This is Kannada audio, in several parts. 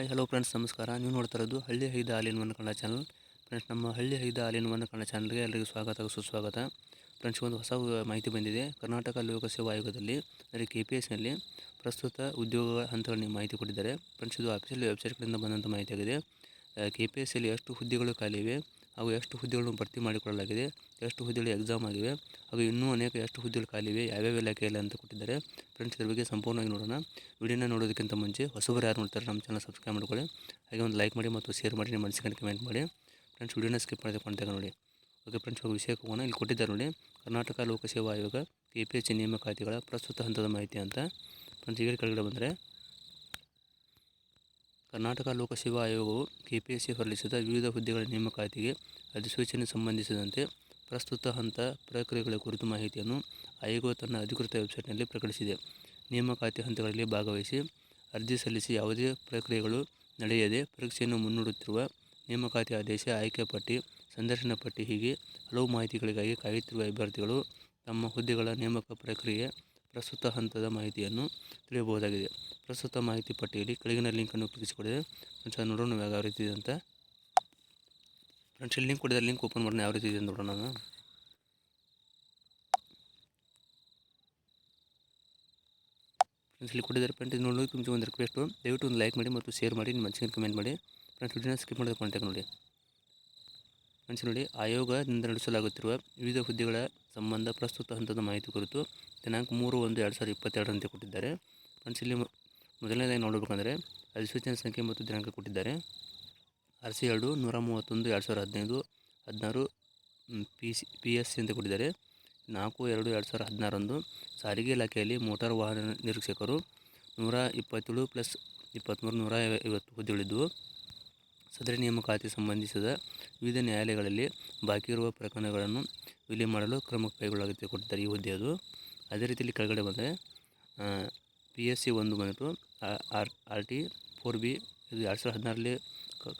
ಹಾಯ್, ಹಲೋ ಫ್ರೆಂಡ್ಸ್ ನಮಸ್ಕಾರ. ನೀವು ನೋಡ್ತಾ ಇರೋದು ಹಳ್ಳಿ ಹೈದ ಹಾಲಿನ ಕನ್ನಡ ಚಾನಲ್ ಫ್ರೆಂಡ್ಸ್ ನಮ್ಮ ಹಳ್ಳಿ ಹೈದ ಹಾಲಿನ ಕನ್ನಡ ಚಾನಲ್ಗೆ ಎಲ್ಲರಿಗೂ ಸ್ವಾಗತ, ಸುಸ್ವಾಗತ. ಫ್ರೆಂಡ್ಸ್ ಒಂದು ಹೊಸ ಮಾಹಿತಿ ಬಂದಿದೆ. ಕರ್ನಾಟಕ ಲೋಕ ಸೇವಾ ಆಯೋಗದಲ್ಲಿ, ಅಂದರೆ ಕೆ ಪಿ ಎಸ್ನಲ್ಲಿ ಪ್ರಸ್ತುತ ಉದ್ಯೋಗ ಹಂತಗಳನ್ನ ಮಾಹಿತಿ ಕೊಟ್ಟಿದ್ದಾರೆ. ಫ್ರೆಂಡ್ಸ್ ಇದು ಅಫಿಷಿಯಲ್ ವೆಬ್ಸೈಟ್ಗಳಿಂದ ಬಂದಂಥ ಮಾಹಿತಿಯಾಗಿದೆ ಕೆ ಪಿ ಎಸ್ಸಿಯಲ್ಲಿ ಯಲ್ಲಿ ಎಷ್ಟು ಹುದ್ದೆಗಳು ಖಾಲಿ ಇವೆ? ಹಾಗೂ ಎಷ್ಟು ಹುದ್ದೆಗಳನ್ನು ಭರ್ತಿ ಮಾಡಿಕೊಳ್ಳಲಾಗಿದೆ, ಎಷ್ಟು ಹುದ್ದೆಗಳು ಎಕ್ಸಾಮ್ ಆಗಿವೆ, ಹಾಗೂ ಇನ್ನೂ ಅನೇಕ ಎಷ್ಟು ಹುದ್ದೆಗಳು ಖಾಲಿ ಇವೆ ಯಾವ್ಯಾವ ಇಲಾಖೆಯಲ್ಲಿ ಅಂತ ಕೊಟ್ಟಿದ್ದಾರೆ. ಫ್ರೆಂಡ್ಸ್ ಇದ್ರ ಬಗ್ಗೆ ಸಂಪೂರ್ಣವಾಗಿ ನೋಡೋಣ. ವಿಡಿಯೋನ ನೋಡೋದಕ್ಕಿಂತ ಮುಂಚೆ ಹೊಸಬರು ಯಾರು ನೋಡ್ತಾರೆ ನಮ್ಮ ಚಾನಲ್ ಸಬ್ಸ್ಕ್ರೈಬ್ ಮಾಡ್ಕೊಳ್ಳಿ. ಹಾಗೆ ಒಂದು ಲೈಕ್ ಮಾಡಿ ಮತ್ತು ಶೇರ್ ಮಾಡಿ ನಿಮ್ಮ ಮನಸ್ಸಿಗೆ ಕಮೆಂಟ್ ಮಾಡಿ. ಫ್ರೆಂಡ್ಸ್ ವಿಡಿಯೋನ ಸ್ಕಿಪ್ ಮಾಡಿದೆ ನೋಡಿ. ಓಕೆ ಫ್ರೆಂಡ್ಸ್ ಇವಾಗ ವಿಷಯಕ್ಕೆ ಹೋಗೋಣ. ಇಲ್ಲಿ ಕೊಟ್ಟಿದ್ದಾರೆ ನೋಡಿ, ಕರ್ನಾಟಕ ಲೋಕಸೇವಾ ಆಯೋಗ ಕೆ ಪಿ ಎಚ್ ನೇಮಕಾತಿಗಳ ಪ್ರಸ್ತುತ ಹಂತದ ಮಾಹಿತಿ ಅಂತ. ಫ್ರೆಂಡ್ಸ್ ಈಗ ಕೆಳಗಡೆ ಬಂದರೆ ಕರ್ನಾಟಕ ಲೋಕಸೇವಾ ಆಯೋಗವು ಕೆ ಪಿ ಎಸ್ ಸಿ ಹೊರಡಿಸಿದ ವಿವಿಧ ಹುದ್ದೆಗಳ ನೇಮಕಾತಿಗೆ ಅಧಿಸೂಚನೆ ಸಂಬಂಧಿಸಿದಂತೆ ಪ್ರಸ್ತುತ ಹಂತ ಪ್ರಕ್ರಿಯೆಗಳ ಕುರಿತು ಮಾಹಿತಿಯನ್ನು ಆಯೋಗವು ತನ್ನ ಅಧಿಕೃತ ವೆಬ್ಸೈಟ್ನಲ್ಲಿ ಪ್ರಕಟಿಸಿದೆ. ನೇಮಕಾತಿ ಹಂತಗಳಲ್ಲಿ ಭಾಗವಹಿಸಿ ಅರ್ಜಿ ಸಲ್ಲಿಸಿ ಯಾವುದೇ ಪ್ರಕ್ರಿಯೆಗಳು ನಡೆಯದೆ ಪರೀಕ್ಷೆಯನ್ನು ಮುನ್ನೂಡುತ್ತಿರುವ ನೇಮಕಾತಿ ಆದೇಶ, ಆಯ್ಕೆ ಪಟ್ಟಿ, ಸಂದರ್ಶನ ಪಟ್ಟಿ ಹೀಗೆ ಹಲವು ಮಾಹಿತಿಗಳಿಗಾಗಿ ಕಾಯುತ್ತಿರುವ ಅಭ್ಯರ್ಥಿಗಳು ತಮ್ಮ ಹುದ್ದೆಗಳ ನೇಮಕ ಪ್ರಕ್ರಿಯೆ ಪ್ರಸ್ತುತ ಹಂತದ ಮಾಹಿತಿಯನ್ನು ತಿಳಿಯಬಹುದಾಗಿದೆ. ಪ್ರಸ್ತುತ ಮಾಹಿತಿ ಪಟ್ಟಿಯಲ್ಲಿ ಕೆಳಗಿನ ಲಿಂಕನ್ನು ಉಪಯೋಗಿಸಿಕೊಡಿದೆ ಕೊಡಿದೆ ಫ್ರೆಂಡ್ಸ್, ಅದು ನೋಡೋಣ ಯಾವ ರೀತಿ ಇದೆ ಅಂತ. ಫ್ರೆಂಡ್ಸ್, ಇಲ್ಲಿ ಲಿಂಕ್ ಕೊಡಿದ್ರೆ ಲಿಂಕ್ ಓಪನ್ ಮಾಡೋಣ, ಯಾವ ರೀತಿ ಇದೆ ಅಂತ ನೋಡೋಣ ನಾನು ಫ್ರೆಂಡ್ಸ್, ಇಲ್ಲಿ ಕೊಟ್ಟಿದ್ದಾರೆ ಫ್ರೆಂಡ್ಸ್, ಇದು ನೋಡಿ ಮುಂಚೆ ಒಂದು ರಿಕ್ವೆಸ್ಟು ದಯವಿಟ್ಟು ಒಂದು ಲೈಕ್ ಮಾಡಿ ಮತ್ತು ಶೇರ್ ಮಾಡಿ, ನಿಮ್ಮ ಮನಸ್ಸಿಗೆ ಕಮೆಂಟ್ ಮಾಡಿ. ಫ್ರೆಂಡ್ಸ್ ವಿಡಿಯೋನ ಸ್ಕಿಪ್ ಮಾಡಿದ ಕಾಂಟ್ಯಾಕ್ಟ್ ನೋಡಿ. ಫ್ರೆಂಡ್ಸ್, ನೋಡಿ, ಆಯೋಗದಿಂದ ನಡೆಸಲಾಗುತ್ತಿರುವ ವಿವಿಧ ಹುದ್ದೆಗಳ ಸಂಬಂಧ ಪ್ರಸ್ತುತ ಹಂತದ ಮಾಹಿತಿ ಕುರಿತು ದಿನಾಂಕ ಮೂರು ಒಂದು ಎರಡು ಸಾವಿರದ ಇಪ್ಪತ್ತೆರಡರಂತೆ ಕೊಟ್ಟಿದ್ದಾರೆ. ಫ್ರೆಂಡ್ಸ್, ಇಲ್ಲಿ ಮೊದಲನೇದಾಗಿ ನೋಡಬೇಕಂದ್ರೆ ಅಧಿಸೂಚನೆ ಸಂಖ್ಯೆ ಮತ್ತು ದಿನಾಂಕ ಕೊಟ್ಟಿದ್ದಾರೆ. ಆರ್ ಸಿ ಎರಡು ನೂರ ಮೂವತ್ತೊಂದು, ಎರಡು ಸಾವಿರದ ಹದಿನೈದು, ಹದಿನಾರು P C, P S C ಅಂತ ಕೊಟ್ಟಿದ್ದಾರೆ. ನಾಲ್ಕು, ಎರಡು ಎರಡು ಸಾವಿರದ ಹದಿನಾರರಂದು ಸಾರಿಗೆ ಇಲಾಖೆಯಲ್ಲಿ ಮೋಟಾರ್ ವಾಹನ ನಿರೀಕ್ಷಕರು ನೂರ ಇಪ್ಪತ್ತೇಳು ಪ್ಲಸ್ ಇಪ್ಪತ್ತ್ಮೂರು ನೂರ ಐವತ್ತು ಹುದ್ದೆಗಳಿದ್ದವು ಸದರಿ ನೇಮಕಾತಿ ಸಂಬಂಧಿಸಿದ ವಿವಿಧ ನ್ಯಾಯಾಲಯಗಳಲ್ಲಿ ಬಾಕಿ ಇರುವ ಪ್ರಕರಣಗಳನ್ನು ವಿಲೀನ ಮಾಡಲು ಕ್ರಮ ಕೈಗೊಳ್ಳಲಾಗುತ್ತೆ ಕೊಟ್ಟಿದ್ದಾರೆ ಈ ಹುದ್ದೆಯದು. ಅದೇ ರೀತಿಯಲ್ಲಿ ಕೆಳಗಡೆ ಬಂದರೆ ಪಿ ಎಸ್ ಸಿ ಒಂದು ಬಂದ್ಬಿಟ್ಟು R R T four B ಇದು ಎರಡು ಸಾವಿರದ ಹದಿನಾರರಲ್ಲಿ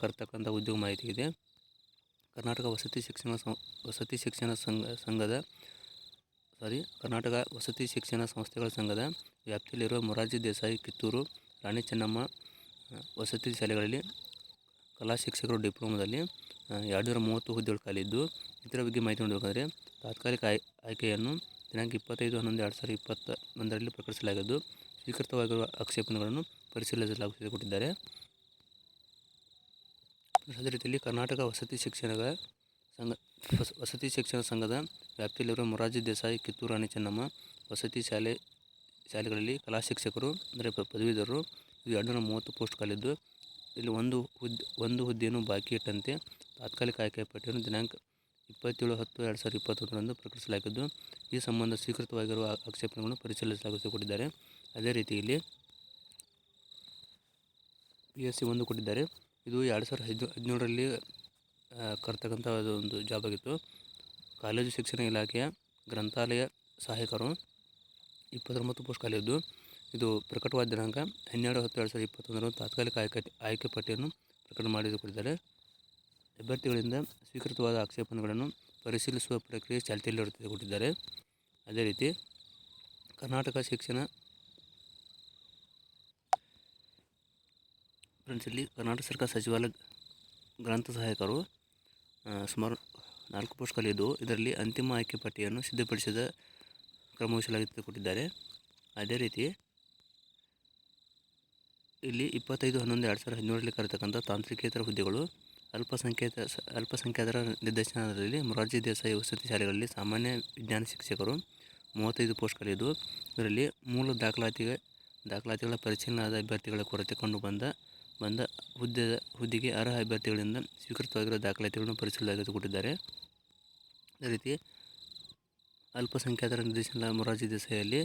ಕರ್ತಕ್ಕಂಥ ಉದ್ಯೋಗ ಮಾಹಿತಿ ಇದೆ. ಕರ್ನಾಟಕ ವಸತಿ ಶಿಕ್ಷಣ ವಸತಿ ಶಿಕ್ಷಣ ಸಂಘ ಸಂಘದ ಸಾರಿ ಕರ್ನಾಟಕ ವಸತಿ ಶಿಕ್ಷಣ ಸಂಸ್ಥೆಗಳ ಸಂಘದ ವ್ಯಾಪ್ತಿಯಲ್ಲಿರುವ ಮೊರಾರ್ಜಿ ದೇಸಾಯಿ ಕಿತ್ತೂರು, ರಾಣಿ ಚೆನ್ನಮ್ಮ ವಸತಿ ಶಾಲೆಗಳಲ್ಲಿ ಕಲಾ ಶಿಕ್ಷಕರು ಡಿಪ್ಲೊಮಾದಲ್ಲಿ ಎರಡು ನೂರ ಮೂವತ್ತು ಹುದ್ದೆಗಳು ಖಾಲಿದ್ದು ಇದರ ಬಗ್ಗೆ ಮಾಹಿತಿ ನೋಡಬೇಕಾದ್ರೆ ತಾತ್ಕಾಲಿಕ ಆಯ್ ಆಯ್ಕೆಯನ್ನು ದಿನಾಂಕ ಇಪ್ಪತ್ತೈದು ಹನ್ನೊಂದು ಎರಡು ಸಾವಿರದ ಇಪ್ಪತ್ತ ಒಂದರಲ್ಲಿ ಪ್ರಕಟಿಸಲಾಗಿದ್ದು ಸ್ವೀಕೃತವಾಗಿರುವ ಆಕ್ಷೇಪಣೆಗಳನ್ನು ಪರಿಶೀಲಿಸಲಾಗುತ್ತಿದೆ ಕೊಟ್ಟಿದ್ದಾರೆ. ಅದೇ ರೀತಿಯಲ್ಲಿ ಕರ್ನಾಟಕ ವಸತಿ ಶಿಕ್ಷಣಗಳ ಸಂಘ, ವಸತಿ ಶಿಕ್ಷಣ ಸಂಘದ ವ್ಯಾಪ್ತಿಯಲ್ಲಿರುವ ಮೊರಾರ್ಜಿ ದೇಸಾಯಿ, ಕಿತ್ತೂರು ರಾಣಿ ಚೆನ್ನಮ್ಮ, ವಸತಿ ಶಾಲೆ, ಶಾಲೆಗಳಲ್ಲಿ ಕಲಾ ಶಿಕ್ಷಕರು, ಅಂದರೆ ಪದವೀಧರರು ಇದು ಎರಡು ನೂರ ಮೂವತ್ತು ಪೋಸ್ಟ್ ಖಾಲಿದ್ದು, ಇಲ್ಲಿ ಒಂದು ಹುದ್ದೆ ಒಂದು ಹುದ್ದೆಯನ್ನು ಬಾಕಿ ಇಟ್ಟಂತೆ ತಾತ್ಕಾಲಿಕ ಆಯ್ಕೆ ಪಟ್ಟಿಯನ್ನು ದಿನಾಂಕ ಇಪ್ಪತ್ತೇಳು ಹತ್ತು ಎರಡು ಸಾವಿರದ ಇಪ್ಪತ್ತೊಂದರಂದು ಪ್ರಕಟಿಸಲಾಗಿದ್ದು, ಈ ಸಂಬಂಧ ಸ್ವೀಕೃತವಾಗಿರುವ ಆಕ್ಷೇಪಣೆಗಳನ್ನು ಪರಿಶೀಲಿಸಲಾಗುತ್ತಿದೆ ಕೊಟ್ಟಿದ್ದಾರೆ. ಅದೇ ರೀತಿ ಇಲ್ಲಿ ಪಿ ಎಸ್ ಸಿ ಒಂದು ಕೊಟ್ಟಿದ್ದಾರೆ. ಇದು ಎರಡು ಸಾವಿರದ ಹದಿನ ಹದಿನೇಳರಲ್ಲಿ ಕರ್ತಕ್ಕಂಥ ಒಂದು ಜಾಬ್ ಆಗಿತ್ತು. ಕಾಲೇಜು ಶಿಕ್ಷಣ ಇಲಾಖೆಯ ಗ್ರಂಥಾಲಯ ಸಹಾಯಕರು, ಇಪ್ಪತ್ತೊಂಬತ್ತು ಪೋಸ್ಟ್ ಖಾಲಿದ್ದು ಇದು ಪ್ರಕಟವಾದ ದಿನಾಂಕ ಹನ್ನೆರಡು ಹತ್ತು ಎರಡು ಸಾವಿರದ ಇಪ್ಪತ್ತೊಂದರಂದು ತಾತ್ಕಾಲಿಕ ಆಯ್ಕೆ ಆಯ್ಕೆ ಪಟ್ಟಿಯನ್ನು ಪ್ರಕಟ ಮಾಡಿದುಕೊಂಡಿದ್ದಾರೆ ಅಭ್ಯರ್ಥಿಗಳಿಂದ ಸ್ವೀಕೃತವಾದ ಆಕ್ಷೇಪಣೆಗಳನ್ನು ಪರಿಶೀಲಿಸುವ ಪ್ರಕ್ರಿಯೆ ಚಾಲ್ತಿಯಲ್ಲಿರುತ್ತದೆ, ಕೊಟ್ಟಿದ್ದಾರೆ. ಅದೇ ರೀತಿ ಕರ್ನಾಟಕ ಶಿಕ್ಷಣ ಫ್ರೆಂಡ್ಸ್ ಕರ್ನಾಟಕ ಸರ್ಕಾರ ಸಚಿವಾಲಯ ಗ್ರಂಥ ಸಹಾಯಕರು ಸುಮಾರು ನಾಲ್ಕು ಪೋಸ್ಟ್ ಖಾಲಿದ್ದು ಇದರಲ್ಲಿ ಅಂತಿಮ ಆಯ್ಕೆ ಪಟ್ಟಿಯನ್ನು ಸಿದ್ಧಪಡಿಸಿದ ಕ್ರಮವಹಿಸಲಾಗಿ ಕೊಟ್ಟಿದ್ದಾರೆ. ಅದೇ ರೀತಿ, ಇಲ್ಲಿ ಇಪ್ಪತ್ತೈದು, ಹನ್ನೊಂದು, ಎರಡು ಸಾವಿರದ ಹದಿನೇಳರಲ್ಲಿ ಕರೆತಕ್ಕಂಥ ತಾಂತ್ರಿಕೇತರ ಹುದ್ದೆಗಳು, ಅಲ್ಪಸಂಖ್ಯಾತ ಅಲ್ಪಸಂಖ್ಯಾತರ ನಿರ್ದೇಶನದಲ್ಲಿ ಮೊರಾರ್ಜಿ ದೇಸಾಯಿ ವಸತಿ ಶಾಲೆಗಳಲ್ಲಿ ಸಾಮಾನ್ಯ ವಿಜ್ಞಾನ ಶಿಕ್ಷಕರು ಮೂವತ್ತೈದು ಪೋಸ್ಟ್ ಖಾಲಿದ್ದು ಇದರಲ್ಲಿ ಮೂಲ ದಾಖಲಾತಿಗೆ, ದಾಖಲಾತಿಗಳ ಪರಿಶೀಲನಾದ ಅಭ್ಯರ್ಥಿಗಳ ಕೊರತೆ ಕಂಡು ಬಂದ ಹುದ್ದೆ ಹುದ್ದೆಗೆ ಅರ್ಹ ಅಭ್ಯರ್ಥಿಗಳಿಂದ ಸ್ವೀಕೃತವಾಗಿರುವ ದಾಖಲಾತಿಗಳನ್ನು ಪರಿಶೀಲನೆ ಕೊಟ್ಟಿದ್ದಾರೆ. ಅದೇ ರೀತಿ ಅಲ್ಪಸಂಖ್ಯಾತರ ನಿರ್ದೇಶನ ಮೊರಾರ್ಜಿ ದೇಸಾಯಿಯಲ್ಲಿ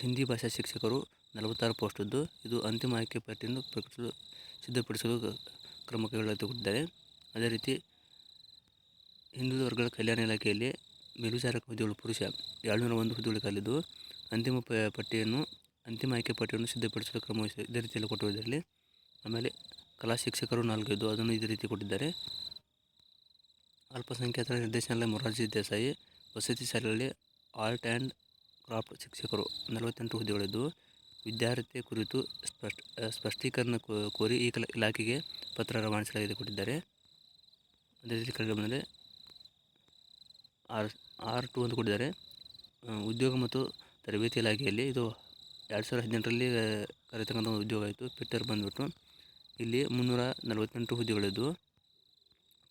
ಹಿಂದಿ ಭಾಷಾ ಶಿಕ್ಷಕರು ನಲವತ್ತಾರು ಪೋಸ್ಟ್ ಇದ್ದು ಇದು ಅಂತಿಮ ಆಯ್ಕೆ ಪಟ್ಟಿಯನ್ನು ಪ್ರಕಟಿಸಲು ಸಿದ್ಧಪಡಿಸಲು ಕ್ರಮ ಕೈಗೊಳ್ಳುತ್ತಿದ್ದಾರೆ ಅದೇ ರೀತಿ ಹಿಂದುಳಿದ ವರ್ಗಗಳ ಕಲ್ಯಾಣ ಇಲಾಖೆಯಲ್ಲಿ ಮೇಲ್ವಿಚಾರಕ ಹುದ್ದೆಗಳು ಪುರುಷ ಏಳ್ನೂರ ಒಂದು ಹುದ್ದೆಗಳು ಕಲಿದು ಅಂತಿಮ ಪಟ್ಟಿಯನ್ನು, ಅಂತಿಮ ಆಯ್ಕೆ ಪಟ್ಟಿಯನ್ನು ಸಿದ್ಧಪಡಿಸಲು ಕ್ರಮ ಇದೇ ರೀತಿಯಲ್ಲಿ ಕೊಟ್ಟಿರುವುದರಲ್ಲಿ ಆಮೇಲೆ ಕಲಾ ಶಿಕ್ಷಕರು ನಾಲ್ಕೈದು ಅದನ್ನು ಇದೇ ರೀತಿ ಕೊಟ್ಟಿದ್ದಾರೆ. ಅಲ್ಪಸಂಖ್ಯಾತರ ನಿರ್ದೇಶನಾಲಯ ಮೊರಾರ್ಜಿ ದೇಸಾಯಿ, ವಸತಿ ಶಾಲೆಗಳಲ್ಲಿ ಆರ್ಟ್ ಆ್ಯಂಡ್ ಕ್ರಾಫ್ಟ್ ಶಿಕ್ಷಕರು ನಲವತ್ತೆಂಟು ಹುದ್ದೆಗಳಿದ್ದು ವಿದ್ಯಾರ್ಥಿ ಕುರಿತು ಸ್ಪಷ್ಟ, ಸ್ಪಷ್ಟೀಕರಣ ಕೋರಿ ಈ ಕಲ ಇಲಾಖೆಗೆ ಪತ್ರ ರವಾನಿಸಲಾಗಿದೆ ಕೊಟ್ಟಿದ್ದಾರೆ. ಅದೇ ರೀತಿ ಕೆಳಗೆ ಬಂದರೆ ಆರ್ ಆರ್ ಟು ಅಂತ ಕೊಟ್ಟಿದ್ದಾರೆ. ಉದ್ಯೋಗ ಮತ್ತು ತರಬೇತಿ ಇಲಾಖೆಯಲ್ಲಿ ಇದು ಎರಡು ಸಾವಿರದ ಹದಿನೆಂಟರಲ್ಲಿ ಕರೆತಕ್ಕಂಥ ಉದ್ಯೋಗ ಆಯಿತು. ಪಿಟ್ಟರ್ ಬಂದುಬಿಟ್ಟು ಇಲ್ಲಿ ಮುನ್ನೂರ ನಲವತ್ತೆಂಟು ಹುದ್ದೆಗಳಿದ್ದು.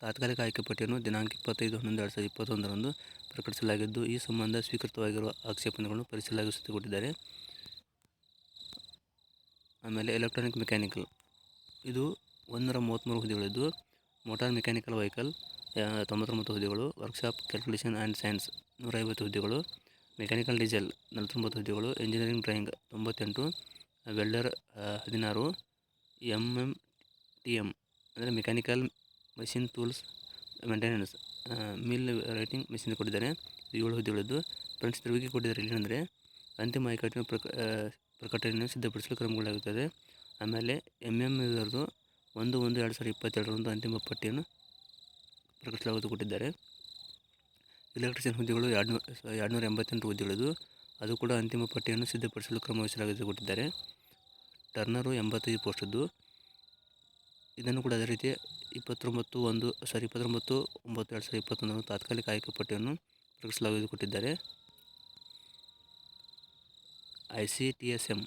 ತಾತ್ಕಾಲಿಕ ಆಯ್ಕೆ ಪಟ್ಟಿಯನ್ನು ದಿನಾಂಕ ಇಪ್ಪತ್ತೈದು ಹನ್ನೊಂದು ಎರಡು ಸಾವಿರದ ಇಪ್ಪತ್ತೊಂದರಂದು ಪ್ರಕಟಿಸಲಾಗಿದ್ದು, ಈ ಸಂಬಂಧ ಸ್ವೀಕೃತವಾಗಿರುವ ಆಕ್ಷೇಪಣೆಗಳನ್ನು ಪರಿಶೀಲಿಸಲಾಗಿ ಸುತ್ತಿಕೊಟ್ಟಿದ್ದಾರೆ. ಆಮೇಲೆ ಎಲೆಕ್ಟ್ರಾನಿಕ್ ಮೆಕ್ಯಾನಿಕಲ್. ಇದು ಒಂದರ ಮೂವತ್ತ್ಮೂರು ಹುದ್ದೆಗಳಿದ್ದು. ಮೋಟಾರ್ ಮೆಕ್ಯಾನಿಕಲ್ ವೆಹಿಕಲ್ ತೊಂಬತ್ತೊಂಬತ್ತು ಹುದ್ದೆಗಳು. ವರ್ಕ್ಶಾಪ್, ಕ್ಯಾಲ್ಕುಲೇಷನ್ ಆ್ಯಂಡ್ ಸೈನ್ಸ್ ನೂರೈವತ್ತು ಹುದ್ದೆಗಳು. ಮೆಕ್ಯಾನಿಕಲ್ ಡೀಸೆಲ್ ನಲವತ್ತೊಂಬತ್ತು ಹುದ್ದೆಗಳು. ಇಂಜಿನಿಯರಿಂಗ್ ಡ್ರಾಯಿಂಗ್ ತೊಂಬತ್ತೆಂಟು. ವೆಲ್ಡರ್ ಹದಿನಾರು. ಎಂ ಟಿ ಎಂ ಅಂದರೆ mechanical machine tools maintenance mill writing machine ಕೊಟ್ಟಿದ್ದಾರೆ. ಏಳು ಹುದ್ದೆಗಳದ್ದು ಫ್ರೆಂಡ್ಸ್ ತಿರುಗಿ ಕೊಟ್ಟಿದ್ದಾರೆ ಏನಂದರೆ ಅಂತಿಮ ಆಯ್ಕೆಯನ್ನು ಪ್ರಕ ಪ್ರಕಟಣೆಯನ್ನು ಸಿದ್ಧಪಡಿಸಲು ಕ್ರಮಗಳಾಗುತ್ತದೆ. ಆಮೇಲೆ ಎಂ ಎಂ ಇದರದು ಒಂದು ಒಂದು ಎರಡು ಸಾವಿರದ ಇಪ್ಪತ್ತೆರಡರಂದು ಅಂತಿಮ ಪಟ್ಟಿಯನ್ನು ಪ್ರಕಟಿಸಲಾಗುತ್ತೆ ಕೊಟ್ಟಿದ್ದಾರೆ. ಎಲೆಕ್ಟ್ರಿಷಿಯನ್ ಹುದ್ದೆಗಳು ಎರಡು ಎರಡುನೂರ ಎಂಬತ್ತೆಂಟು ಹುದ್ದೆಗಳದು. ಅದು ಕೂಡ ಅಂತಿಮ ಪಟ್ಟಿಯನ್ನು ಸಿದ್ಧಪಡಿಸಲು ಕ್ರಮ ವಹಿಸಲಾಗಿದೆ ಕೊಟ್ಟಿದ್ದಾರೆ. ಟರ್ನರು ಎಂಬತ್ತೈದು ಪೋಸ್ಟದ್ದು. ಇದನ್ನು ಕೂಡ ಅದೇ ರೀತಿ ಇಪ್ಪತ್ತೊಂಬತ್ತು ಒಂದು ಸಾರಿ ಇಪ್ಪತ್ತೊಂಬತ್ತು, ಒಂಬತ್ತು, ಎರಡು ಸಾವಿರದ ಇಪ್ಪತ್ತೊಂದನ್ನು ತಾತ್ಕಾಲಿಕ ಆಯ್ಕೆ ಪಟ್ಟಿಯನ್ನು ಪ್ರಕಟಿಸಲಾಗಿದೆ ಕೊಟ್ಟಿದ್ದಾರೆ. I C T S M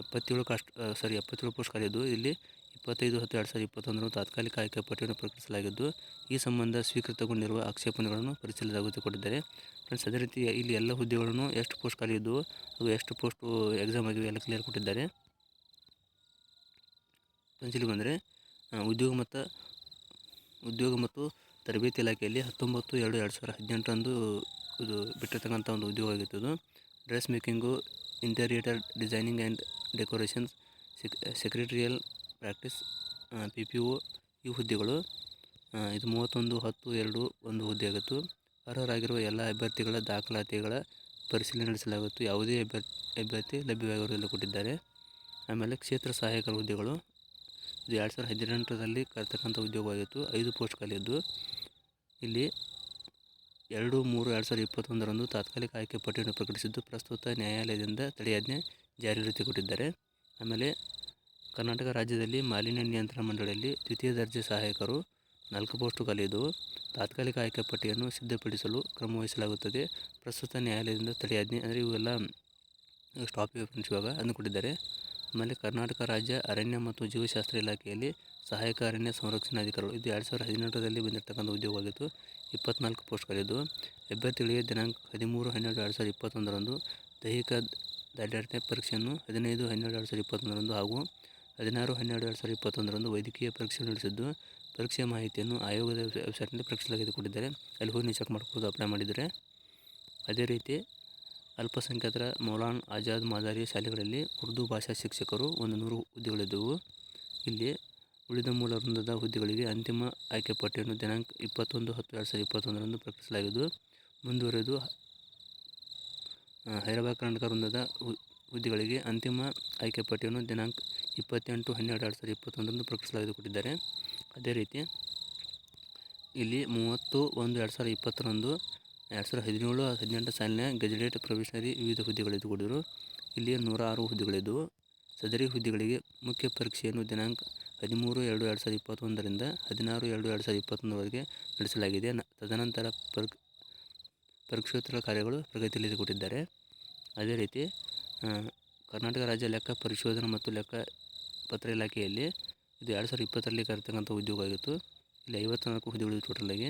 ಎಪ್ಪತ್ತೇಳು ಕಾಸ್ಟ್ ಸಾರಿ ಎಪ್ಪತ್ತೇಳು ಪೋಸ್ಟ್ ಖಾಲಿದ್ದು ಇಲ್ಲಿ ಇಪ್ಪತ್ತೈದು ಹತ್ತು ಎರಡು ಸಾವಿರದ ಇಪ್ಪತ್ತೊಂದರಂದು ತಾತ್ಕಾಲಿಕ ಆಯ್ಕೆ ಪಟ್ಟಿಯನ್ನು ಪ್ರಕಟಿಸಲಾಗಿದ್ದು, ಈ ಸಂಬಂಧ ಸ್ವೀಕೃತಗೊಂಡಿರುವ ಆಕ್ಷೇಪಣೆಗಳನ್ನು ಪರಿಶೀಲಿಸಲಾಗುತ್ತೆ ಕೊಟ್ಟಿದ್ದಾರೆ. ಫ್ರೆಂಡ್ಸ್, ಅದೇ ರೀತಿ ಇಲ್ಲಿ ಎಲ್ಲ ಹುದ್ದೆಗಳನ್ನು ಎಷ್ಟು ಪೋಸ್ಟ್ ಖಾಲಿ ಹಾಗೂ ಎಷ್ಟು ಪೋಸ್ಟು ಎಕ್ಸಾಮ್ ಆಗಿವೆ ಎಲ್ಲ ಕ್ಲಿಯರ್ ಕೊಟ್ಟಿದ್ದಾರೆ. ಫ್ರೆಂಡ್ಸ್ ಅಂದರೆ ಬಂದರೆ ಉದ್ಯೋಗ ಮತ್ತು ಉದ್ಯೋಗ ಮತ್ತು ತರಬೇತಿ ಇಲಾಖೆಯಲ್ಲಿ ಹತ್ತೊಂಬತ್ತು ಎರಡು ಎರಡು ಸಾವಿರ ಹದಿನೆಂಟರಂದು ಇದು ಬಿಟ್ಟಿರ್ತಕ್ಕಂಥ ಒಂದು ಉದ್ಯೋಗ ಆಗಿತ್ತು ಅದು. Dress making interior designing and decorations sec secretarial practice P P O ಈ ಹುದ್ದೆಗಳು ಇದು ಮೂವತ್ತೊಂದು, ಹತ್ತು, ಎರಡು ಒಂದು ಹುದ್ದೆ ಆಗಿತ್ತು. ಅರ್ಹರಾಗಿರುವ ಎಲ್ಲ ಅಭ್ಯರ್ಥಿಗಳ ದಾಖಲಾತಿಗಳ ಪರಿಶೀಲನೆ ನಡೆಸಲಾಗುತ್ತು. ಯಾವುದೇ ಅಭ್ಯರ್ಥಿ ಅಭ್ಯರ್ಥಿ ಲಭ್ಯವಾಗಿರುವುದಿಲ್ಲ ಕೊಟ್ಟಿದ್ದಾರೆ. ಆಮೇಲೆ ಕ್ಷೇತ್ರ ಸಹಾಯಕರ ಹುದ್ದೆಗಳು ಇದು ಎರಡು ಸಾವಿರದ ಹದಿನೆಂಟರಲ್ಲಿ ಕರ್ತಕ್ಕಂಥ ಉದ್ಯೋಗವಾಗಿತ್ತು. ಐದು ಪೋಸ್ಟ್ ಖಾಲಿದ್ದು ಇಲ್ಲಿ ಎರಡು ಮೂರು ಎರಡು ಸಾವಿರದ ಇಪ್ಪತ್ತೊಂದರಂದು ತಾತ್ಕಾಲಿಕ ಆಯ್ಕೆ ಪಟ್ಟಿಯನ್ನು ಪ್ರಕಟಿಸಿದ್ದು, ಪ್ರಸ್ತುತ ನ್ಯಾಯಾಲಯದಿಂದ ತಡೆಯಾಜ್ಞೆ ಜಾರಿಯಲ್ಲಿ ಕೊಟ್ಟಿದ್ದಾರೆ ಆಮೇಲೆ ಕರ್ನಾಟಕ ರಾಜ್ಯದಲ್ಲಿ ಮಾಲಿನ್ಯ ನಿಯಂತ್ರಣ ಮಂಡಳಿಯಲ್ಲಿ ದ್ವಿತೀಯ ದರ್ಜೆ ಸಹಾಯಕರು ನಾಲ್ಕು ಪೋಸ್ಟು ಖಾಲಿದ್ದು ತಾತ್ಕಾಲಿಕ ಆಯ್ಕೆ ಪಟ್ಟಿಯನ್ನು ಸಿದ್ಧಪಡಿಸಲು ಕ್ರಮ ವಹಿಸಲಾಗುತ್ತದೆ. ಪ್ರಸ್ತುತ ನ್ಯಾಯಾಲಯದಿಂದ ತಡೆಯಾಜ್ಞೆ, ಅಂದರೆ ಇವೆಲ್ಲ ಸ್ಟಾಪ್ ಇವಾಗ ಅಂದುಕೊಂಡಿದ್ದಾರೆ ಆಮೇಲೆ ಕರ್ನಾಟಕ ರಾಜ್ಯ ಅರಣ್ಯ ಮತ್ತು ಜೀವಶಾಸ್ತ್ರ ಇಲಾಖೆಯಲ್ಲಿ ಸಹಾಯಕ ಅರಣ್ಯ ಸಂರಕ್ಷಣಾಧಿಕಾರಿಗಳು ಇದು ಎರಡು ಸಾವಿರದ ಹದಿನೆಂಟರಲ್ಲಿ ಬಂದಿರತಕ್ಕಂಥ ಉದ್ಯೋಗವಾಗಿತ್ತು. ಇಪ್ಪತ್ನಾಲ್ಕು ಪೋಸ್ಟ್ಗಳಿದ್ದು, ಅಭ್ಯರ್ಥಿಗಳಿಗೆ ದಿನಾಂಕ ಹದಿಮೂರು, ಹನ್ನೆರಡು, ಎರಡು ಸಾವಿರದ ಇಪ್ಪತ್ತೊಂದರಂದು ದೈಹಿಕ ದಾಢ್ಯಾರ್ಥನೆ ಪರೀಕ್ಷೆಯನ್ನು ಹದಿನೈದು, ಹನ್ನೆರಡು, ಎರಡು ಸಾವಿರದ ಇಪ್ಪತ್ತೊಂದರಂದು ಹಾಗೂ ಹದಿನಾರು, ಹನ್ನೆರಡು, ಎರಡು ಸಾವಿರದ ಇಪ್ಪತ್ತೊಂದರಂದು ವೈದ್ಯಕೀಯ ಪರೀಕ್ಷೆ ನಡೆಸಿದ್ದು ಪರೀಕ್ಷೆಯ ಮಾಹಿತಿಯನ್ನು ಆಯೋಗದ ವೆಬ್- ವೆಬ್ಸೈಟ್ನಲ್ಲಿ ಪರೀಕ್ಷೆ ಕೊಟ್ಟಿದ್ದಾರೆ. ಅಲ್ಲಿ ಹೋಗಿ ನೀವು ಚೆಕ್ ಮಾಡ್ಬೋದು, ಅಪ್ಲೈ ಮಾಡಿದರೆ. ಅದೇ ರೀತಿ ಅಲ್ಪಸಂಖ್ಯಾತರ ಮೌಲಾನ್ ಆಜಾದ್ ಮಾದರಿ ಶಾಲೆಗಳಲ್ಲಿ ಉರ್ದು ಭಾಷಾ ಶಿಕ್ಷಕರು ಒಂದು ನೂರು ಹುದ್ದೆಗಳಿದ್ದವು. ಇಲ್ಲಿ ಉಳಿದ ಮೂಲ ವೃಂದದ ಹುದ್ದೆಗಳಿಗೆ ಅಂತಿಮ ಆಯ್ಕೆ ಪಟ್ಟಿಯನ್ನು ದಿನಾಂಕ ಇಪ್ಪತ್ತೊಂದು ಹತ್ತು ಎರಡು ಸಾವಿರದ ಇಪ್ಪತ್ತೊಂದರಂದು ಪ್ರಕಟಿಸಲಾಗಿದ್ದು, ಮುಂದುವರೆದು ಹೈದರಾಬಾದ್ ಕರ್ನಾಟಕ ವೃಂದದ ಹುದ್ದೆಗಳಿಗೆ ಅಂತಿಮ ಆಯ್ಕೆ ಪಟ್ಟಿಯನ್ನು ದಿನಾಂಕ ಇಪ್ಪತ್ತೆಂಟು ಹನ್ನೆರಡು ಎರಡು ಸಾವಿರದ ಇಪ್ಪತ್ತೊಂದರಂದು ಪ್ರಕಟಿಸಲಾಗಿದೆ ಕೊಟ್ಟಿದ್ದಾರೆ ಅದೇ ರೀತಿ, ಇಲ್ಲಿ ಮೂವತ್ತು ಒಂದು ಎರಡು ಸಾವಿರದ ಇಪ್ಪತ್ತರಂದು ಎರಡು ಸಾವಿರದ ಹದಿನೇಳು ಹದಿನೆಂಟು ಸಾಲಿನ ಗೆಜೆಟೆಡ್ ಪ್ರೊವಿಷನರಿ ವಿವಿಧ ಹುದ್ದೆಗಳಿದ್ದು ಕೊಡಿದರು ಇಲ್ಲಿ ನೂರ ಆರು ಹುದ್ದೆಗಳಿದ್ದವು ಸದರಿ ಹುದ್ದೆಗಳಿಗೆ ಮುಖ್ಯ ಪರೀಕ್ಷೆಯನ್ನು ದಿನಾಂಕ ಹದಿಮೂರು ಎರಡು ಎರಡು ಸಾವಿರದ ಇಪ್ಪತ್ತೊಂದರಿಂದ ಹದಿನಾರು ಎರಡು ಎರಡು ಸಾವಿರದ ಇಪ್ಪತ್ತೊಂದರವರೆಗೆ ನಡೆಸಲಾಗಿದೆ. ತದನಂತರ ಪರ್, ಪರೀಕ್ಷೋತ್ತರ ಕಾರ್ಯಗಳು ಪ್ರಗತಿಯಲ್ಲಿ ಕೊಟ್ಟಿದ್ದಾರೆ ಅದೇ ರೀತಿ ಕರ್ನಾಟಕ ರಾಜ್ಯ ಲೆಕ್ಕ ಪರಿಶೋಧನಾ ಮತ್ತು ಲೆಕ್ಕ ಪತ್ರ ಇಲಾಖೆಯಲ್ಲಿ ಇದು ಎರಡು ಸಾವಿರದ ಇಪ್ಪತ್ತರಲ್ಲಿ ಕರೆತಕ್ಕಂಥ ಉದ್ಯೋಗ ಆಗಿತ್ತು ಇಲ್ಲಿ ಐವತ್ತ್ನಾಲ್ಕು ಹುದ್ದೆಗಳು ಟೋಟಲಾಗಿ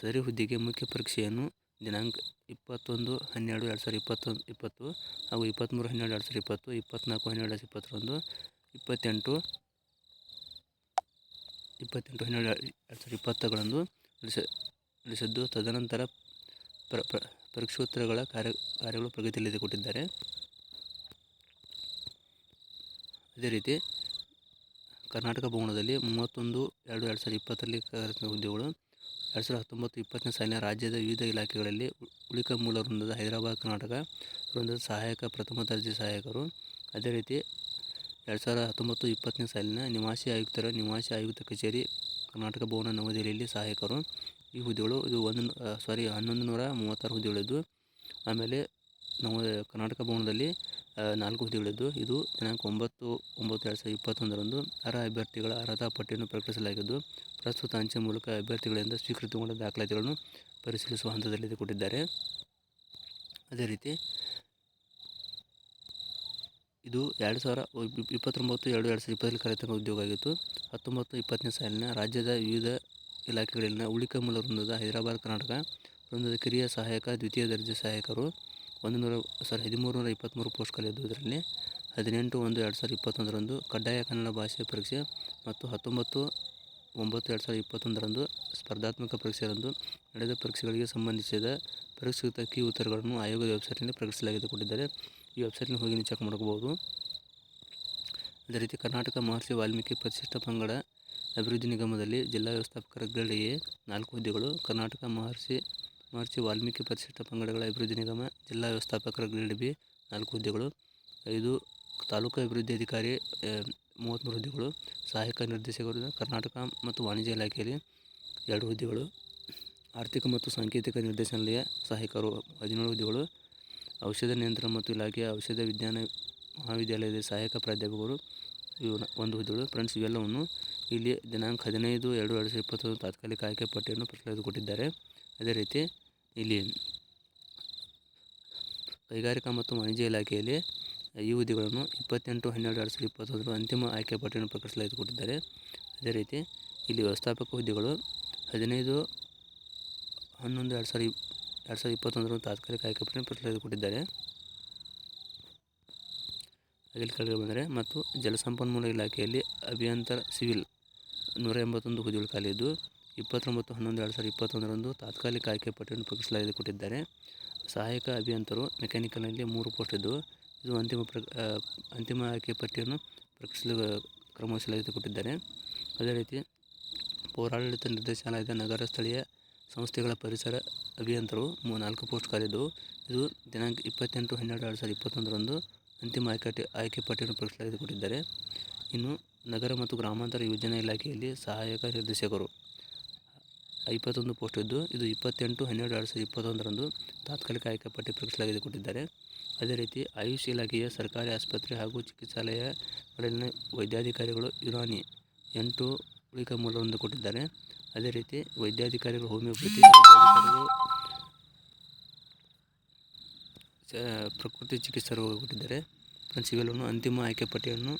ಸದರಿ ಹುದ್ದೆಗೆ ಮುಖ್ಯ ಪರೀಕ್ಷೆಯನ್ನು ದಿನಾಂಕ ಇಪ್ಪತ್ತೊಂದು, ಹನ್ನೆರಡು, ಎರಡು ಸಾವಿರದ ಇಪ್ಪತ್ತೊಂದು, ಇಪ್ಪತ್ತು ಹಾಗೂ ಇಪ್ಪತ್ತ್ಮೂರು ಹನ್ನೆರಡು, ಎರಡು ಸಾವಿರದ ಇಪ್ಪತ್ತು ಇಪ್ಪತ್ತ್ನಾಲ್ಕು ಹನ್ನೆರಡು ಸಾವಿರದ ಇಪ್ಪತ್ತೊಂದು, ಇಪ್ಪತ್ತೆಂಟು ಇಪ್ಪತ್ತೆಂಟು, ಹನ್ನೆರಡು, ಎರಡು ಸಾವಿರದ ಇಪ್ಪತ್ತುಗಳಂದು ನಡೆಸ, ನಡೆಸಿದ್ದು. ತದನಂತರ ಪ್ರ, ಪ್ರ- ಪರೀಕ್ಷೋತ್ತರಗಳ ಕಾರ್ಯ, ಕಾರ್ಯಗಳು ಪ್ರಗತಿಯಲ್ಲಿ ಕೊಟ್ಟಿದ್ದಾರೆ ಅದೇ ರೀತಿ ಕರ್ನಾಟಕ ಭವನದಲ್ಲಿ ಮೂವತ್ತೊಂದು, ಎರಡು ಎರಡು ಸಾವಿರದ ಇಪ್ಪತ್ತರಲ್ಲಿ ಹುದ್ದೆಗಳು ಎರಡು ಸಾವಿರದ ಹತ್ತೊಂಬತ್ತು ಇಪ್ಪತ್ತನೇ ಸಾಲಿನ ರಾಜ್ಯದ ವಿವಿಧ ಇಲಾಖೆಗಳಲ್ಲಿ ಉಳಿಕ ಮೂಲ ವೃಂದದ ಹೈದರಾಬಾದ್, ಕರ್ನಾಟಕ ವೃಂದದ ಸಹಾಯಕ ಪ್ರಥಮ ದರ್ಜೆ ಸಹಾಯಕರು. ಅದೇ ರೀತಿ ಎರಡು ಸಾವಿರದ ಹತ್ತೊಂಬತ್ತು ಇಪ್ಪತ್ತನೇ ಸಾಲಿನ ನಿವಾಸಿ ಆಯುಕ್ತರ ನಿವಾಸಿ ಆಯುಕ್ತ ಕಚೇರಿ ಕರ್ನಾಟಕ ಭವನ ನವದೆಹಲಿಯಲ್ಲಿ ಸಹಾಯಕರು. ಈ ಹುದ್ದೆಗಳು ಇದು ಒಂದು ಸಾರಿ ಹನ್ನೊಂದು ನೂರ ಮೂವತ್ತಾರು ಹುದ್ದೆಗಳಿದ್ದು, ಆಮೇಲೆ ನವ, ಕರ್ನಾಟಕ ಭವನದಲ್ಲಿ ನಾಲ್ಕು ಹುದ್ದೆಗಳಿದ್ದು. ಇದು ದಿನಾಂಕ ಒಂಬತ್ತು ಒಂಬತ್ತು ಎರಡು ಸಾವಿರದ ಇಪ್ಪತ್ತೊಂದರಂದು ಅರ್ಹ ಅಭ್ಯರ್ಥಿಗಳ ಅರ್ಹತಾ ಪಟ್ಟಿಯನ್ನು ಪ್ರಕಟಿಸಲಾಗಿದ್ದು ಪ್ರಸ್ತುತ ಅಂಚೆ ಮೂಲಕ ಅಭ್ಯರ್ಥಿಗಳಿಂದ ಸ್ವೀಕೃತಗೊಂಡ ದಾಖಲಾತಿಗಳನ್ನು ಪರಿಶೀಲಿಸುವ ಹಂತದಲ್ಲಿ ಕೊಟ್ಟಿದ್ದಾರೆ. ಅದೇ ರೀತಿ ಇದು ಎರಡು ಸಾವಿರ ಇಪ್- ಇಪ್ಪತ್ತೊಂಬತ್ತು, ಎರಡು ಎರಡು ಸಾವಿರದ ಇಪ್ಪತ್ತರಲ್ಲಿ ಕಾರ್ಯಕ್ರಮ ಉದ್ಯೋಗ ಆಗಿತ್ತು. ಹತ್ತೊಂಬತ್ತು, ಇಪ್ಪತ್ತನೇ ಸಾಲಿನ ರಾಜ್ಯದ ವಿವಿಧ ಇಲಾಖೆಗಳಲ್ಲಿನ ಉಳಿಕ ಮೂಲ ವೃಂದದ ಹೈದರಾಬಾದ್, ಕರ್ನಾಟಕ ವೃಂದದ ಕಿರಿಯ ಸಹಾಯಕ, ದ್ವಿತೀಯ ದರ್ಜೆ ಸಹಾಯಕರು ಒಂದು ನೂರ ಸಾರಿ ಹದಿಮೂರು ನೂರ ಇಪ್ಪತ್ತ್ಮೂರು ಪೋಸ್ಟ್ ಖಾಲಿದ್ದು ಇದರಲ್ಲಿ ಹದಿನೆಂಟು ಒಂದು ಎರಡು ಸಾವಿರದ ಇಪ್ಪತ್ತೊಂದರಂದು ಕಡ್ಡಾಯ ಕನ್ನಡ ಭಾಷೆ ಪರೀಕ್ಷೆ ಮತ್ತು ಹತ್ತೊಂಬತ್ತು ಒಂಬತ್ತು ಎರಡು ಸಾವಿರದ ಇಪ್ಪತ್ತೊಂದರಂದು ಸ್ಪರ್ಧಾತ್ಮಕ ಪರೀಕ್ಷೆಯಂದು ನಡೆದ ಪರೀಕ್ಷೆಗಳಿಗೆ ಸಂಬಂಧಿಸಿದ ಪರಿಷ್ಕೃತ ಕೀ ಉತ್ತರಗಳನ್ನು ಆಯೋಗದ ವೆಬ್ಸೈಟ್ನಲ್ಲಿ ಪ್ರಕಟಿಸಲಾಗಿದೆ ಕೊಟ್ಟಿದ್ದಾರೆ. ಈ ವೆಬ್ಸೈಟ್ನಲ್ಲಿ ಹೋಗಿ ನೀವು ಚೆಕ್ ಮಾಡ್ಕೋಬೋದು. ಅದೇ ರೀತಿ ಕರ್ನಾಟಕ ಮಹರ್ಷಿ ವಾಲ್ಮೀಕಿ ಪರಿಶಿಷ್ಟ ಪಂಗಡ ಅಭಿವೃದ್ಧಿ ನಿಗಮದಲ್ಲಿ ಜಿಲ್ಲಾ ವ್ಯವಸ್ಥಾಪಕರ ಗ್ರೇಡ್ ಎ ನಾಲ್ಕು ಹುದ್ದೆಗಳು, ಕರ್ನಾಟಕ ಮಹರ್ಷಿ ಮಹರ್ಷಿ ವಾಲ್ಮೀಕಿ ಪರಿಶಿಷ್ಟ ಪಂಗಡಗಳ ಅಭಿವೃದ್ಧಿ ನಿಗಮ, ಜಿಲ್ಲಾ ವ್ಯವಸ್ಥಾಪಕರ ಗ್ರೇಡ್ ಬಿ ನಾಲ್ಕು ಹುದ್ದೆಗಳು, ಐದು ತಾಲೂಕು ಅಭಿವೃದ್ಧಿ ಅಧಿಕಾರಿ ಮೂವತ್ತ್ಮೂರು ಹುದ್ದೆಗಳು, ಸಹಾಯಕ ನಿರ್ದೇಶಕರು, ಕರ್ನಾಟಕ ಮತ್ತು ವಾಣಿಜ್ಯ ಇಲಾಖೆಯಲ್ಲಿ ಎರಡು ಹುದ್ದೆಗಳು, ಆರ್ಥಿಕ ಮತ್ತು ಸಾಂಕೇತಿಕ ನಿರ್ದೇಶನಾಲಯ ಸಹಾಯಕರು ಹದಿನೇಳು ಹುದ್ದೆಗಳು, ಔಷಧ ನಿಯಂತ್ರಣ ಮತ್ತು ಇಲಾಖೆಯ ಔಷಧ ವಿಜ್ಞಾನ ಮಹಾವಿದ್ಯಾಲಯದ ಸಹಾಯಕ ಪ್ರಾಧ್ಯಾಪಕರು ಇವು ಒಂದು ಹುದ್ದೆಗಳು. ಫ್ರೆಂಡ್ಸ್, ಇವೆಲ್ಲವನ್ನು ಇಲ್ಲಿ ದಿನಾಂಕ ಹದಿನೈದು ಎರಡು ಎರಡು ಸಾವಿರದ ಇಪ್ಪತ್ತೊಂದು ತಾತ್ಕಾಲಿಕ ಆಯ್ಕೆ ಪಟ್ಟಿಯನ್ನು ಪ್ರಸ್ತಾಪಿಸಿಕೊಟ್ಟಿದ್ದಾರೆ ಅದೇ ರೀತಿ ಇಲ್ಲಿ ಕೈಗಾರಿಕಾ ಮತ್ತು ವಾಣಿಜ್ಯ ಇಲಾಖೆಯಲ್ಲಿ ಈ ಹುದ್ದೆಗಳನ್ನು ಇಪ್ಪತ್ತೆಂಟು, ಹನ್ನೆರಡು, ಎರಡು ಸಾವಿರದ ಇಪ್ಪತ್ತೊಂದರ ಅಂತಿಮ ಆಯ್ಕೆ ಪಟ್ಟಿಯನ್ನು ಪ್ರಕಟಿಸಲಾಯಿತು ಕೊಟ್ಟಿದ್ದಾರೆ. ಅದೇ ರೀತಿ ಇಲ್ಲಿ ವ್ಯವಸ್ಥಾಪಕ ಹುದ್ದೆಗಳು ಹದಿನೈದು, ಹನ್ನೊಂದು, ಎರಡು ಸಾವಿರ ಎರಡು ಸಾವಿರದ ಇಪ್ಪತ್ತೊಂದರ ತಾತ್ಕಾಲಿಕ ಆಯ್ಕೆ ಪಟ್ಟಿಯನ್ನು ಪ್ರಕಟಿಸಲಾಯಿತು ಕೊಟ್ಟಿದ್ದಾರೆ. ಇಲ್ಲಿ ಕೆಳಗೆ ಬಂದರೆ ಮತ್ತು ಜಲಸಂಪನ್ಮೂಲ ಇಲಾಖೆಯಲ್ಲಿ ಅಭಿಯಂತರ ಸಿವಿಲ್ ನೂರ ಎಂಬತ್ತೊಂದು ಹುದ್ದೆಗಳು ಖಾಲಿ ಇದ್ದು, ಇಪ್ಪತ್ತೊಂಬತ್ತು, ಹನ್ನೊಂದು, ಎರಡು ಸಾವಿರದ ಇಪ್ಪತ್ತೊಂದರಂದು ತಾತ್ಕಾಲಿಕ ಆಯ್ಕೆ ಪಟ್ಟಿಯನ್ನು ಪ್ರಕಟಿಸಲಾಯಿತು ಕೊಟ್ಟಿದ್ದಾರೆ. ಸಹಾಯಕ ಅಭಿಯಂತರು ಮೆಕ್ಯಾನಿಕಲ್ನಲ್ಲಿ ಮೂರು ಪೋಸ್ಟ್ ಇದ್ದು ಇದು ಅಂತಿಮ ಪ್ರ ಅಂತಿಮ ಆಯ್ಕೆ ಪಟ್ಟಿಯನ್ನು ಪ್ರಕಟಿಸಲು ಕ್ರಮವಹಿಸಲಾಗಿದೆ ಕೊಟ್ಟಿದ್ದಾರೆ ಅದೇ ರೀತಿ ಪೌರಾಡಳಿತ ನಿರ್ದೇಶನಾಲಯದ ನಗರ ಸ್ಥಳೀಯ ಸಂಸ್ಥೆಗಳ ಪರಿಸರ ಅಭಿಯಂತರವು ಮೂ, ನಾಲ್ಕು ಪೋಸ್ಟ್ ಕಾಲಿದ್ದು, ಇದು ದಿನಾಂಕ ಇಪ್ಪತ್ತೆಂಟು ಹನ್ನೆರಡು ಎರಡು ಸಾವಿರದ ಇಪ್ಪತ್ತೊಂದರಂದು ಅಂತಿಮ ಆಯ್ಕೆ ಆಯ್ಕೆ ಪಟ್ಟಿಯನ್ನು ಪ್ರಕಟಿಸಲಾಗಿದೆ ಕೊಟ್ಟಿದ್ದಾರೆ ಇನ್ನು ನಗರ ಮತ್ತು ಗ್ರಾಮಾಂತರ ಯೋಜನಾ ಇಲಾಖೆಯಲ್ಲಿ ಸಹಾಯಕ ನಿರ್ದೇಶಕರು. ಇಪ್ಪತ್ತೊಂದು ಪೋಸ್ಟ್ ಇದ್ದು, ಇದು ಇಪ್ಪತ್ತೆಂಟು ಹನ್ನೆರಡು ಎರಡು ಸಾವಿರದ ಇಪ್ಪತ್ತೊಂದರಂದು ತಾತ್ಕಾಲಿಕ ಆಯ್ಕೆ ಪಟ್ಟಿ ಪ್ರಕಟಿಸಲಾಗಿದೆ ಕೊಟ್ಟಿದ್ದಾರೆ ಅದೇ ರೀತಿ ಆಯುಷ್ ಇಲಾಖೆಯ ಸರ್ಕಾರಿ ಆಸ್ಪತ್ರೆ ಹಾಗೂ ಚಿಕಿತ್ಸಾಲಯಗಳಲ್ಲಿನ ವೈದ್ಯಾಧಿಕಾರಿಗಳು ಯುನಾನಿ ಎಂಟು ಉಳಿಕ ಮೂಲವನ್ನು ಕೊಟ್ಟಿದ್ದಾರೆ ಅದೇ ರೀತಿ ವೈದ್ಯಾಧಿಕಾರಿಗಳು, ಹೋಮಿಯೋಪತಿ ವೈದ್ಯಾಧಿಕಾರಿಗಳು ಪ್ರಕೃತಿ ಚಿಕಿತ್ಸಕರು ಕೊಟ್ಟಿದ್ದಾರೆ ಫ್ರೆಂಡ್ಸ್, ಇವೆಲ್ಲವನ್ನು ಅಂತಿಮ ಆಯ್ಕೆ ಪಟ್ಟಿಯನ್ನು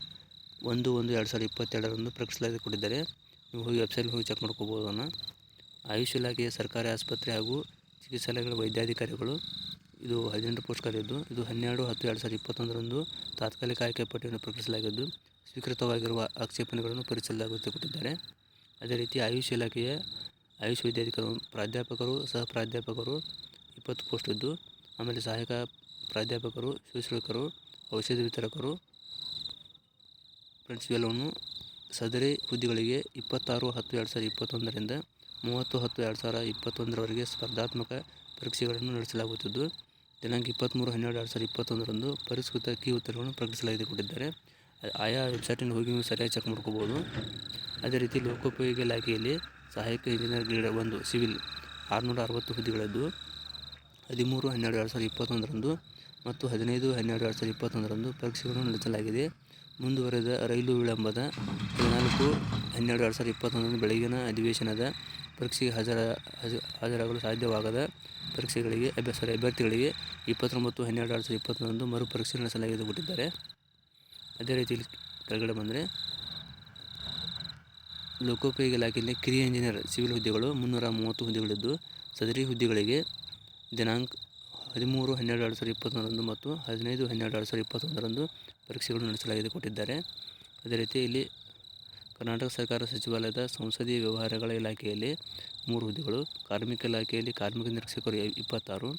ಒಂದು ಒಂದು ಎರಡು ಸಾವಿರದ ಇಪ್ಪತ್ತೆರಡರಂದು ಪ್ರಕಟಿಸಲಾಗಿದೆ ಕೊಟ್ಟಿದ್ದಾರೆ ನೀವು ಹೋಗಿ ವೆಬ್ಸೈಟ್ ಹೋಗಿ ಚೆಕ್ ಮಾಡ್ಕೋಬೋದು ಅದನ್ನು ಆಯುಷ್ ಇಲಾಖೆಯ ಸರ್ಕಾರಿ ಆಸ್ಪತ್ರೆ ಹಾಗೂ ಚಿಕಿತ್ಸಾಲಯಗಳ ವೈದ್ಯಾಧಿಕಾರಿಗಳು ಇದು ಹದಿನೆಂಟು ಪೋಸ್ಟ್ ಖಾಲಿದ್ದು ಇದು ಹನ್ನೆರಡು, ಹತ್ತು, ಎರಡು ಸಾವಿರದ ಇಪ್ಪತ್ತೊಂದರಂದು ತಾತ್ಕಾಲಿಕ ಆಯ್ಕೆ ಪಟ್ಟಿಯನ್ನು ಪ್ರಕಟಿಸಲಾಗಿದ್ದು, ಸ್ವೀಕೃತವಾಗಿರುವ ಆಕ್ಷೇಪಣೆಗಳನ್ನು ಪರಿಶೀಲಿಸಲಾಗುತ್ತೆ ಕೊಟ್ಟಿದ್ದಾರೆ ಅದೇ ರೀತಿ ಆಯುಷ್ ಇಲಾಖೆಯ ಆಯುಷ್ ವೈದ್ಯಾಧಿಕಾರಿ ಪ್ರಾಧ್ಯಾಪಕರು ಸಹ ಪ್ರಾಧ್ಯಾಪಕರು ಇಪ್ಪತ್ತು ಪೋಸ್ಟ್ ಇದ್ದು ಆಮೇಲೆ ಸಹಾಯಕ ಪ್ರಾಧ್ಯಾಪಕರು ಶುಶ್ರೂಷಕರು ಔಷಧ ವಿತರಕರು, ಫ್ರೆಂಡ್ಸ್ ಇವೆಲ್ಲವನ್ನು ಸದರಿ ಹುದ್ದೆಗಳಿಗೆ ಇಪ್ಪತ್ತಾರು, ಹತ್ತು, ಎರಡು ಸಾವಿರದ ಇಪ್ಪತ್ತೊಂದರಿಂದ ಮೂವತ್ತು, ಹತ್ತು, ಎರಡು ಸಾವಿರ ಇಪ್ಪತ್ತೊಂದರವರೆಗೆ ಸ್ಪರ್ಧಾತ್ಮಕ ಪರೀಕ್ಷೆಗಳನ್ನು ನಡೆಸಲಾಗುತ್ತಿದ್ದು ದಿನಾಂಕ ಇಪ್ಪತ್ತ್ಮೂರು, ಹನ್ನೆರಡು, ಎರಡು ಸಾವಿರದ ಇಪ್ಪತ್ತೊಂದರಂದು ಪರಿಷ್ಕೃತ ಕೀ ಉತ್ತರಗಳನ್ನು ಪ್ರಕಟಿಸಲಾಗಿದೆ ಕೊಟ್ಟಿದ್ದಾರೆ. ಆಯಾ ವೆಬ್ಸೈಟಿನಲ್ಲಿ ಹೋಗಿ ನೀವು ಸರಿಯಾಗಿ ಚೆಕ್ ಮಾಡ್ಕೋಬೋದು. ಅದೇ ರೀತಿ ಲೋಕೋಪಯೋಗಿ ಇಲಾಖೆಯಲ್ಲಿ ಸಹಾಯಕ ಇಂಜಿನಿಯರ್ ಗ್ರೇಡ್ ಒಂದು ಸಿವಿಲ್ ಆರುನೂರ ಅರವತ್ತು ಹುದ್ದೆಗಳದ್ದು ಹದಿಮೂರು, ಹನ್ನೆರಡು, ಎರಡು ಸಾವಿರದ ಇಪ್ಪತ್ತೊಂದರಂದು ಮತ್ತು ಹದಿನೈದು, ಹನ್ನೆರಡು, ಎರಡು ಸಾವಿರದ ಇಪ್ಪತ್ತೊಂದರಂದು ಪರೀಕ್ಷೆಗಳನ್ನು ನಡೆಸಲಾಗಿದೆ. ಮುಂದುವರೆದ ರೈಲು ವಿಳಂಬದ ಹದಿನಾಲ್ಕು, ಹನ್ನೆರಡು, ಎರಡು ಸಾವಿರದ ಇಪ್ಪತ್ತೊಂದರಂದು ಬೆಳಗಿನ ಅಧಿವೇಶನದ ಪರೀಕ್ಷೆಗೆ ಹಾಜರ ಹಾಜ- ಹಾಜರಾಗಲು ಸಾಧ್ಯವಾಗದ ಪರೀಕ್ಷೆಗಳಿಗೆ ಅಭ್ಯಾಸ ಅಭ್ಯರ್ಥಿಗಳಿಗೆ ಇಪ್ಪತ್ತೊಂಬತ್ತು, ಹನ್ನೆರಡು ಎರಡು ಸಾವಿರದ ಇಪ್ಪತ್ತೊಂದು ಮರುಪರೀಕ್ಷೆ ನಡೆಸಲಾಗಿದೆ ಕೊಟ್ಟಿದ್ದಾರೆ ಅದೇ ರೀತಿ ಕೆಳಗಡೆ ಬಂದರೆ ಲೋಕೋಪಯೋಗಿ ಇಲಾಖೆಯಲ್ಲಿ ಕಿರಿಯ ಇಂಜಿನಿಯರ್, ಸಿವಿಲ್ ಹುದ್ದೆಗಳು ಮುನ್ನೂರ ಮೂವತ್ತು ಹುದ್ದೆಗಳಿದ್ದು, ಸದರಿ ಹುದ್ದೆಗಳಿಗೆ ದಿನಾಂಕ ಹದಿಮೂರು, ಹನ್ನೆರಡು ಎರಡು ಸಾವಿರದ ಇಪ್ಪತ್ತೊಂದರಂದು ಮತ್ತು ಹದಿನೈದು, ಹನ್ನೆರಡು ಎರಡು ಸಾವಿರದ ಇಪ್ಪತ್ತೊಂದರಂದು ಪರೀಕ್ಷೆಗಳು ನಡೆಸಲಾಗಿದೆ ಕೊಟ್ಟಿದ್ದಾರೆ. ಅದೇ ರೀತಿ ಇಲ್ಲಿ ಕರ್ನಾಟಕ ಸರ್ಕಾರ ಸಚಿವಾಲಯದ ಸಂಸದೀಯ ವ್ಯವಹಾರಗಳ ಇಲಾಖೆಯಲ್ಲಿ ಮೂರು ಹುದ್ದೆಗಳು, ಕಾರ್ಮಿಕ ಇಲಾಖೆಯಲ್ಲಿ ಕಾರ್ಮಿಕ ನಿರೀಕ್ಷಕರು ಇಪ್ಪತ್ತಾರು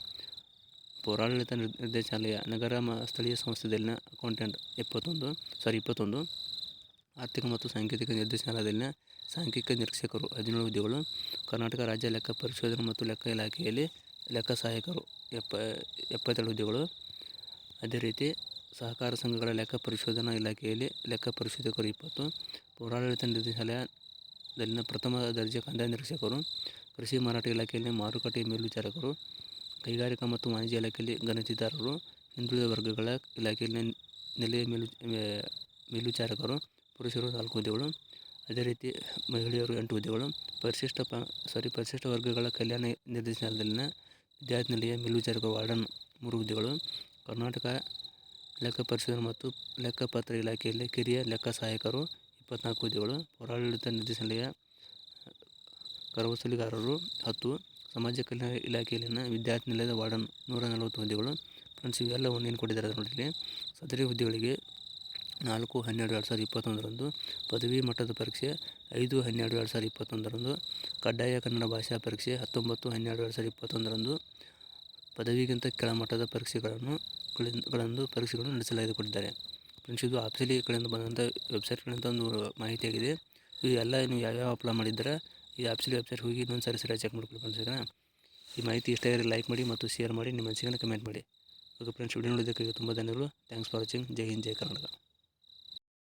ಪೌರಾಡಳಿತ ನಿರ್ದೇಶಾಲಯ, ನಗರ ಮ, ಸ್ಥಳೀಯ ಸಂಸ್ಥೆದಲ್ಲಿನ ಅಕೌಂಟೆಂಟ್ ಇಪ್ಪತ್ತೊಂದು ಸಾರಿ ಇಪ್ಪತ್ತೊಂದು. ಆರ್ಥಿಕ ಮತ್ತು ಸಾಂಕೇತಿಕ ನಿರ್ದೇಶನಾಲಯದಲ್ಲಿನ ಸಾಂಖ್ಯಿಕ ನಿರೀಕ್ಷಕರು ಹದಿನೇಳು ಹುದ್ದೆಗಳು, ಕರ್ನಾಟಕ ರಾಜ್ಯ ಲೆಕ್ಕ ಪರಿಶೋಧನೆ ಮತ್ತು ಲೆಕ್ಕ ಇಲಾಖೆಯಲ್ಲಿ ಲೆಕ್ಕ ಸಹಾಯಕರು, ಎಪ್ಪ, ಎಪ್ಪತ್ತೆರಡು ಹುದ್ದೆಗಳು. ಅದೇ ರೀತಿ ಸಹಕಾರ ಸಂಘಗಳ ಲೆಕ್ಕ ಪರಿಶೋಧನಾ ಇಲಾಖೆಯಲ್ಲಿ ಲೆಕ್ಕ ಪರಿಶೋಧಕರು ಇಪ್ಪತ್ತು, ಪೌರಾಡಳಿತ ನಿರ್ದೇಶನಾಲಯದಲ್ಲಿನ ಪ್ರಥಮ ದರ್ಜೆ ಕಂದಾಯ ನಿರೀಕ್ಷಕರು ಕೃಷಿ ಮಾರಾಟ ಇಲಾಖೆಯಲ್ಲಿ ಮಾರುಕಟ್ಟೆ ಮೇಲ್ವಿಚಾರಕರು ಕೈಗಾರಿಕಾ ಮತ್ತು ವಾಣಿಜ್ಯ ಇಲಾಖೆಯಲ್ಲಿ ಗಣತಿದಾರರು, ಹಿಂದುಳಿದ ವರ್ಗಗಳ ಇಲಾಖೆಯಲ್ಲಿ ನೆಲೆಯ ಮೇಲ್ವಿಚಾರಕರು, ಪುರುಷರು, ನಾಲ್ಕು ಹುದ್ದೆಗಳು, ಅದೇ ರೀತಿ ಮಹಿಳೆಯರು ಎಂಟು ಹುದ್ದೆಗಳು, ಪರಿಶಿಷ್ಟ ಪ ಸಾರಿ ಪರಿಶಿಷ್ಟ ವರ್ಗಗಳ ಕಲ್ಯಾಣ ನಿರ್ದೇಶನಾಲಯದಲ್ಲಿನ ವಿದ್ಯಾರ್ಥಿ ನಿಲಯ ಮೇಲ್ವಿಚಾರಕ ವಾರ್ಡನ್ ಮೂರು ಹುದ್ದೆಗಳು, ಕರ್ನಾಟಕ ಲೆಕ್ಕ ಪರಿಶೋಧನೆ ಮತ್ತು ಲೆಕ್ಕಪತ್ರ ಇಲಾಖೆಯಲ್ಲಿ ಕಿರಿಯ ಲೆಕ್ಕ ಸಹಾಯಕರು ಇಪ್ಪತ್ನಾಲ್ಕು ಹುದ್ದೆಗಳು, ಪೌರಾಡಳಿತ ನಿರ್ದೇಶನಾಲಯ, ಕರವಸೂಲಿಗಾರರು ಹತ್ತು ಸಮಾಜ ಕಲ್ಯಾಣ ಇಲಾಖೆಯಲ್ಲಿನ ವಿದ್ಯಾರ್ಥಿ ನಿಲಯದ ವಾರ್ಡನ್ ನೂರ ನಲವತ್ತು ಹುದ್ದೆಗಳು, ಫ್ರೆಂಡ್ಸ್ ಇವೆಲ್ಲವನ್ನು ಏನು ಕೊಟ್ಟಿದ್ದಾರೆ ನೋಡಿ ಇಲ್ಲಿ ಸದರಿ ಹುದ್ದೆಗಳಿಗೆ ನಾಲ್ಕು ಹನ್ನೆರಡು ಎರಡು ಸಾವಿರದ ಇಪ್ಪತ್ತೊಂದರಂದು ಪದವಿ ಮಟ್ಟದ ಪರೀಕ್ಷೆ, ಐದು ಹನ್ನೆರಡು ಎರಡು ಸಾವಿರದ ಇಪ್ಪತ್ತೊಂದರಂದು ಕಡ್ಡಾಯ ಕನ್ನಡ ಭಾಷಾ ಪರೀಕ್ಷೆ, ಹತ್ತೊಂಬತ್ತು ಹನ್ನೆರಡು ಎರಡು ಸಾವಿರದ ಇಪ್ಪತ್ತೊಂದರಂದು ಪದವಿಗಿಂತ ಕೆಳಮಟ್ಟದ ಪರೀಕ್ಷೆಗಳನ್ನು ಗಳಂದು ಪರೀಕ್ಷೆಗಳನ್ನು ನಡೆಸಲಾಗಿದೆ ಕೊಟ್ಟಿದ್ದಾರೆ. ಫ್ರೆಂಡ್ಸ್, ಇದು ಆಪ್ಸಲಿ ಕಡೆಯಿಂದ ಬಂದಂಥ ವೆಬ್ಸೈಟ್ಗಳಿಂದ ಒಂದು ಮಾಹಿತಿಯಾಗಿದೆ. ಇದು ಎಲ್ಲ ನೀವು ಯಾವ್ಯಾವ ಅಪ್ಲೈ ಮಾಡಿದ್ರೆ ಈ ಆಪ್ಸಲಿ ವೆಬ್ಸೈಟ್ ಹೋಗಿ ಇನ್ನೊಂದು ಸಾರಿ ಸರಿಯಾಗಿ ಚೆಕ್ ಮಾಡ್ಕೊಳ್ಳಿ ಫ್ರೆಂಡ್ಸ್ ಈ ಮಾಹಿತಿ ಇಷ್ಟ ಆಗಿದ್ರೆ ಲೈಕ್ ಮಾಡಿ ಮತ್ತು ಶೇರ್ ಮಾಡಿ, ನಿಮ್ಮ ಅನಿಸಿಕೆನ ಕಮೆಂಟ್ ಮಾಡಿ. ಓಕೆ ಫ್ರೆಂಡ್ಸ್ ವಿಡಿಯೋ ನೋಡಿದ್ದಕ್ಕೆ ತುಂಬ ಧನ್ಯವಾದಗಳು. ಥ್ಯಾಂಕ್ಸ್ ಫಾರ್ ವಾಚಿಂಗ್ ಜೈ ಹಿಂದ್, ಜೈ ಕರ್ನಾಟಕ.